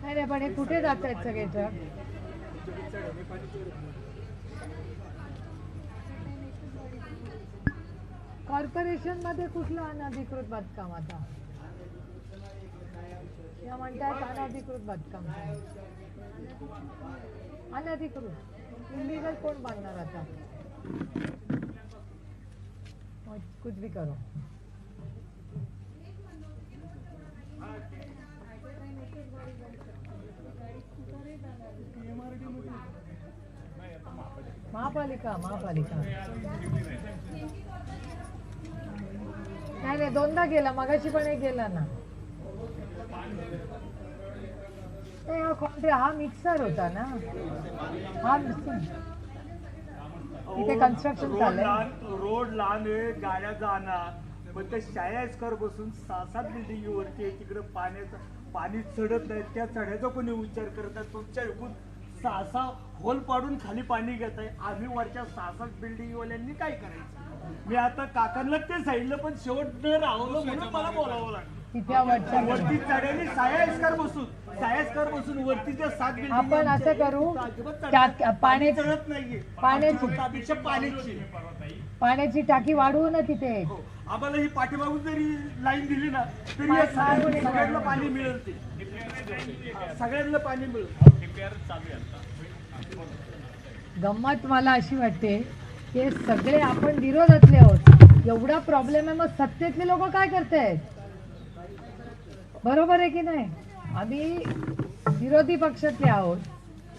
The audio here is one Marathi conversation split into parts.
नाही रे पण हे कुठे जात आहेत सगळे ट्रक कॉर्पोरेशनमध्ये कुठलं अनधिकृत बांधकाम आता? या म्हणतायत अनधिकृत बांधकाम. अनधिकृत. इलिगल कोण बांधणार आता? मग कुछ भी करो. महापालिका महापालिका. नाही नाही दोनदा गेला मगाशी पण एक गेला ना. हा हा मिक्सर होता ना. हा मिक्सर इथे construction रोड चाललंय. लहान- रोड लहान आहे गाड्या जाणार. पण त्या शाळेस्कर बसून सहा सात बिल्डिंग वरती तिकडे पाण्याचं पाणी चढत नाही. त्या चढ्याचा कोणी विचार करत नाही. तुमच्या एकूण सहा सहा होल पाडून खाली पाणी घेत आहे. आम्ही वरच्या सहा सात बिल्डिंग वाल्यांनी काय करायचं? मी आता काकांना ते सांगितलं पण शेवट न राहवलं म्हणून मला बोलावं लागलं. वरती चढ्याने सायास्कर बसून सायास्कर बसून वरतीच्या सात आपण असं करू, पाणी चढत नाहीये. पाण्याची- अपेक्षा पाण्याची. पाण्याची टाकी वाढवू ना तिथे. हो. आम्हाला ही पाठीमागून जरी लाईन दिली ना तरी. सगळ्यांना पाणी मिळेल ते. सगळ्यांना पाणी मिळेल. गंमत मला अशी वाटते की सगळे आपण विरोधातले आहोत एवढा प्रॉब्लेम आहे मग सत्तेतले लोक काय करतायत? बरोबर आहे की नाही? आम्ही विरोधी पक्षातले आहोत.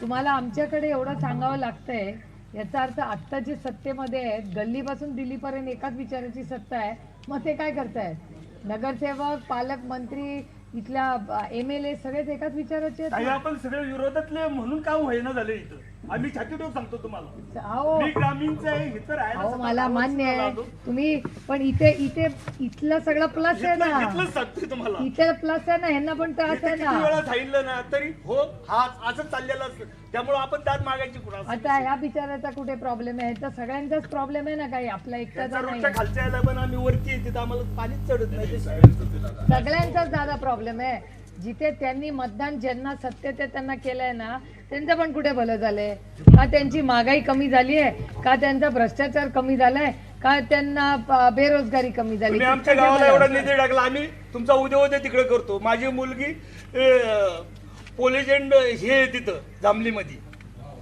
तुम्हाला आमच्याकडे एवढं सांगावं लागतंय याचा अर्थ आत्ता जे सत्तेमध्ये आहेत गल्लीपासून दिल्लीपर्यंत एकाच विचाराची सत्ता आहे मग ते काय करतायत? नगरसेवक पालकमंत्री इथल्या एम एल ए सगळेच एकाच विचाराचे आहेत? आपण सगळे विरोधातले म्हणून काम होईना झाले इथं आम्ही छाती सांगतो तुम्हाला. अहो मी ग्रामीणचं आहे इथं राहायला अहो सतत मला मान्य आहे. तुम्ही पण इथे इथे इथलं सगळं प्लस आहे ना. इथलंच सांगतोय तुम्हाला. इथे प्लस आहे ना ह्यांना पण त्रास इथं आहे किती वेळा ना सांगितलं ना तरी हो हा असंच चाललेलं असतं. त्यामुळे आपण दाद मागायची आता ह्या बिचाराचा कुठे प्रॉब्लेम आहे? ह्याचा सगळ्यांचाच प्रॉब्लेम आहे ना काही? आपला एकट्याचा त्याचा नाही. रोजच्या खालच्या यायला पण आम्ही वरती येते तर आम्हाला पाणीच चढत नाही. ते सगळ्यांचाच दादा प्रॉब्लेम आहे. जिथे त्यांनी मतदान ज्यांना सत्य ते त्यांना केलंय ना त्यांचं पण कुठे भलं झालंय? का त्यांची महागाई कमी झाली आहे? का त्यांचा भ्रष्टाचार कमी झालाय? का त्यांना बेरोजगारी कमी झाली? तुम्ही आमच्या गावाला? एवढा निधी टाकला आम्ही तुमचा उद्या उद्या तिकडे करतो. माझी मुलगी पोलीस एंड हे तिथं जांभलीमध्ये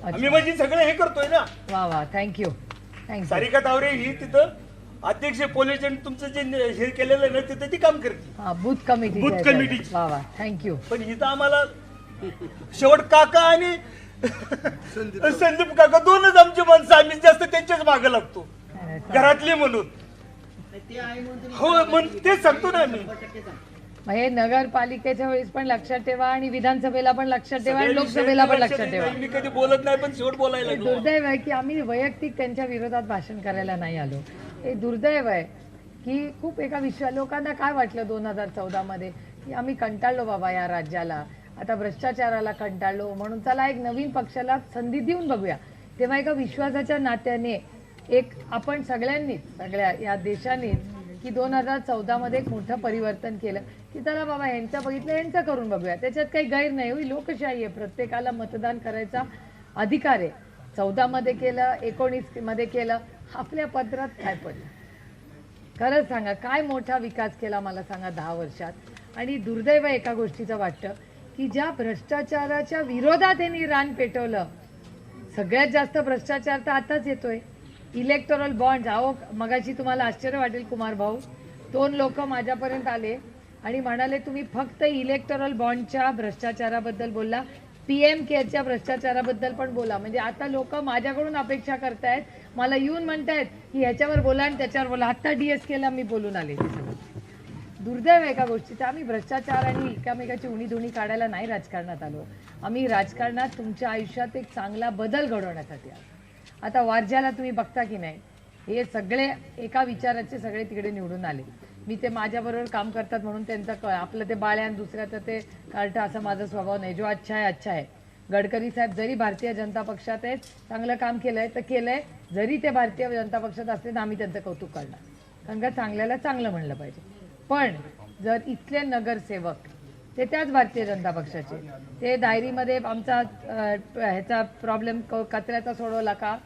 आम्ही म्हणजे सगळं हे करतोय ना. वा वा thank you thank you Sarika Taware ही तिथं अध्यक्ष पोलीस एंड तुमचं जे हे केलेलं आहे ना तिथं ती काम करते. बूथ कमिटी बूथ कमिटीची. वा वा थँक्यू पण इथं आम्हाला शेवट काका आणि संदीप काका दोनच आमची माणसं आम्ही जास्त त्यांच्याच मागे लागतो. घरातली म्हणून. हो मग तेच सांगतो ना आम्ही. हे नगरपालिकेच्या वेळेस पण लक्षात ठेवा आणि विधानसभेला पण लक्षात ठेवा आणि लोकसभेला पण लक्षात ठेवा. मी कधी बोलत नाही पण शेवट बोलायला हे लागलो. दुर्दैव आहे की आम्ही वैयक्तिक त्यांच्या विरोधात भाषण करायला नाही आलो. हे दुर्दैव आहे की खूप एका विश्व लोकांना काय वाटलं दोन हजार चौदामध्ये? की आम्ही कंटाळलो बाबा या राज्याला. आता भ्रष्टाचाराला कंटाळलो. म्हणून चला एक नवीन पक्षाला संधी देऊन बघूया. तेव्हा एका विश्वासाच्या नात्याने एक आपण सगळ्यांनीच सगळ्या या देशानेच की दोन हजार चौदामध्ये एक मोठं परिवर्तन केलं. की चला बाबा यांचं बघितलं यांचं करून बघूया. त्याच्यात काही गैर नाही. होई लोकशाही आहे. प्रत्येकाला मतदान करायचा अधिकार आहे. चौदामध्ये केलं एकोणीसमध्ये केलं आपल्या पत्रात काय पडलं? खरंच सांगा काय मोठा विकास केला मला सांगा दहा वर्षात? आणि दुर्दैव एका गोष्टीचं वाटतं की ज्या भ्रष्टाचाराच्या विरोधात यांनी रान पेटवलं. सगळ्यात जास्त भ्रष्टाचार तर आताच येतोय. इलेक्टोरल बॉन्ड अहो मगाशी तुम्हाला आश्चर्य वाटेल कुमार भाऊ. दोन लोक माझ्यापर्यंत आले आणि म्हणाले तुम्ही फक्त इलेक्टोरल बॉन्डच्या भ्रष्टाचाराबद्दल बोलला. पी एम केअरच्या भ्रष्टाचाराबद्दल पण बोला. म्हणजे आता लोक माझ्याकडून अपेक्षा करतायत. मला येऊन म्हणतायत की ह्याच्यावर बोला आणि त्याच्यावर बोला. आत्ता डी एस केला मी बोलून आले. दुर्दैव एका गोष्टीचं. आम्ही भ्रष्टाचार आणि एकामेकाची उणी धुणी काढायला नाही राजकारणात आलो. आम्ही राजकारणात तुमच्या आयुष्यात एक चांगला बदल घडवण्यासाठी आलो. आता वारज्याला तुम्ही बघता की नाही हे सगळे एका विचाराचे सगळे तिकडे निवडून आले. मी ते माझ्याबरोबर काम करतात म्हणून त्यांचं क- आपलं ते बाळ्यान दुसऱ्याचं ते कार्ट असा माझा स्वभाव नाही. जो अच्छा आहे अच्छा आहे. गडकरी साहेब जरी भारतीय जनता पक्षात आहेत चांगलं काम केलं आहे तर केलं आहे जरी ते भारतीय जनता पक्षात असले तर आम्ही त्यांचं कौतुक करणार. कारण का चांगल्याला चांगलं म्हणलं पाहिजे. पण जर इथले नगरसेवक ते त्याच भारतीय जनता पक्षाचे ते डायरीमध्ये आमचा ह्याचा प्रॉब्लेम कचऱ्याचा सोडवला का?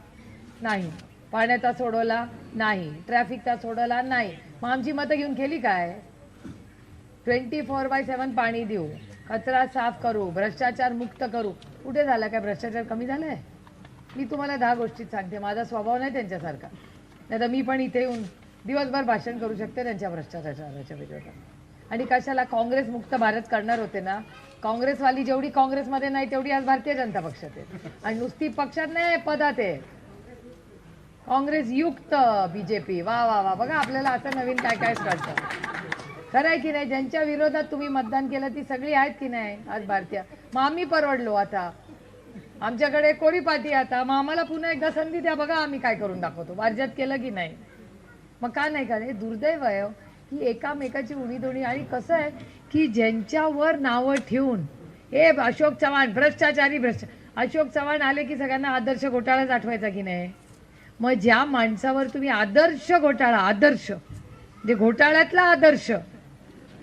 नाही. पाण्याचा सोडवला नाही. ट्रॅफिकचा सोडवला नाही. मग आमची मतं घेऊन केली काय? ट्वेंटी फोर बाय सेवन पाणी देऊ. कचरा साफ करू. भ्रष्टाचार मुक्त करू. कुठे झाला काय? भ्रष्टाचार कमी झालाय? मी तुम्हाला दहा गोष्टीत सांगते. माझा स्वभाव नाही त्यांच्यासारखा. नाही तर मी पण इथे येऊन दिवसभर भाषण करू शकते त्यांच्या भ्रष्टाचाराच्या विरोधात. आणि कशाला काँग्रेस मुक्त भारत करणार होते ना? काँग्रेसवाली जेवढी काँग्रेसमध्ये नाही तेवढी आज भारतीय जनता पक्षात आहे. आणि नुसती पक्षात नाही पदात आहे. काँग्रेस युक्त बीजेपी. वा वा वा. बघा आपल्याला असं नवीन काय काय कळतं. खरं आहे की नाही? ज्यांच्या विरोधात तुम्ही मतदान केलं ती सगळी आहेत की नाही आज भारतीय? मग आम्ही परवडलो आता. आमच्याकडे कोरी पाठी आता. मग आम्हाला पुन्हा एकदा संधी द्या. बघा आम्ही काय करून दाखवतो. राज्यात केलं की नाही? मग का नाही का? हे दुर्दैव आहे हो, की एकामेकाची उणीधुणी आणि कसं आहे की ज्यांच्यावर नावं ठेवून हे अशोक चव्हाण भ्रष्टाचारी भ्रष्ट अशोक चव्हाण आले की सगळ्यांना आदर्श घोटाळाच आठवायचा की नाही? मग ज्या माणसावर तुम्ही आदर्श घोटाळा आदर्श जे घोटाळ्यातला आदर्श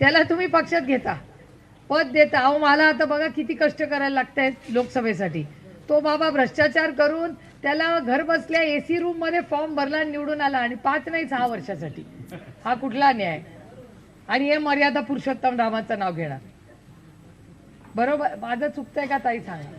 त्याला तुम्ही पक्षात घेता. पद देता. अहो मला आता बघा किती कष्ट करायला लागत आहेत लोकसभेसाठी. तो बाबा भ्रष्टाचार करून त्याला घर बसल्या ए सी रूममध्ये फॉर्म भरला आणि निवडून आला आणि पाच नाही सहा वर्षासाठी. हा कुठला न्याय? आणि हे मर्यादा पुरुषोत्तम रामाचं नाव घेणार. बरोबर? माझं चुकतंय का ताई सांगा.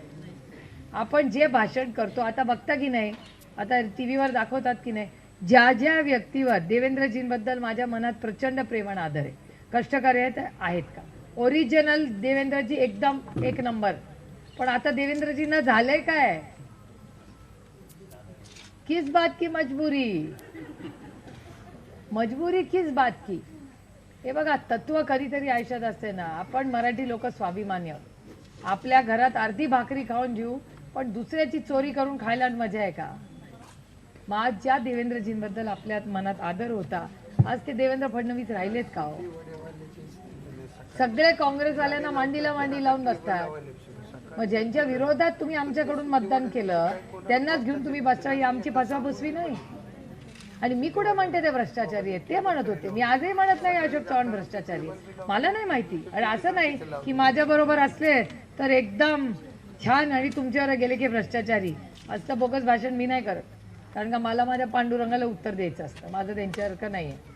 आपण जे भाषण करतो आता बघता की नाही? आता टी व्हीवर दाखवतात की नाही? ज्या ज्या व्यक्तीवर देवेंद्रजींबद्दल माझ्या मनात प्रचंड प्रेम आणि आदर आहे. कष्टकरी आहेत आहेत का? ओरिजिनल देवेंद्रजी एकदम एक नंबर. पण आता देवेंद्रजींना झालंय काय? किस बात की मजबुरी? मजबुरी किस बात की? हे बघा तत्व कधीतरी आयुष्यात असते ना. आपण मराठी लोक स्वाभिमान्य. आपल्या घरात अर्धी भाकरी खाऊन घेऊ पण दुसऱ्याची चोरी करून खायला मजा आहे का? मग आज ज्या देवेंद्रजींबद्दल आपल्या मनात आदर होता आज ते देवेंद्र फडणवीस राहिलेत का हो? सगळे काँग्रेसवाल्यांना मांडीला मांडी लावून बसतात. मग ज्यांच्या विरोधात तुम्ही आमच्याकडून मतदान केलं त्यांनाच घेऊन तुम्ही बसता ही आमची फसवाफसवी नाही. आणि मी कुठे म्हणते ते भ्रष्टाचारी आहेत? ते म्हणत होते. मी आजही म्हणत नाही अशोक चव्हाण भ्रष्टाचारी मला नाही माहिती. आणि असं नाही की माझ्या बरोबर असले तर एकदम छान आणि तुमच्यावर गेले की भ्रष्टाचारी. असं बोगस भाषण मी नाही करत. कारण का मला माझ्या पांडुरंगाला उत्तर द्यायचं असतं. माझं त्यांच्यासारखं नाही आहे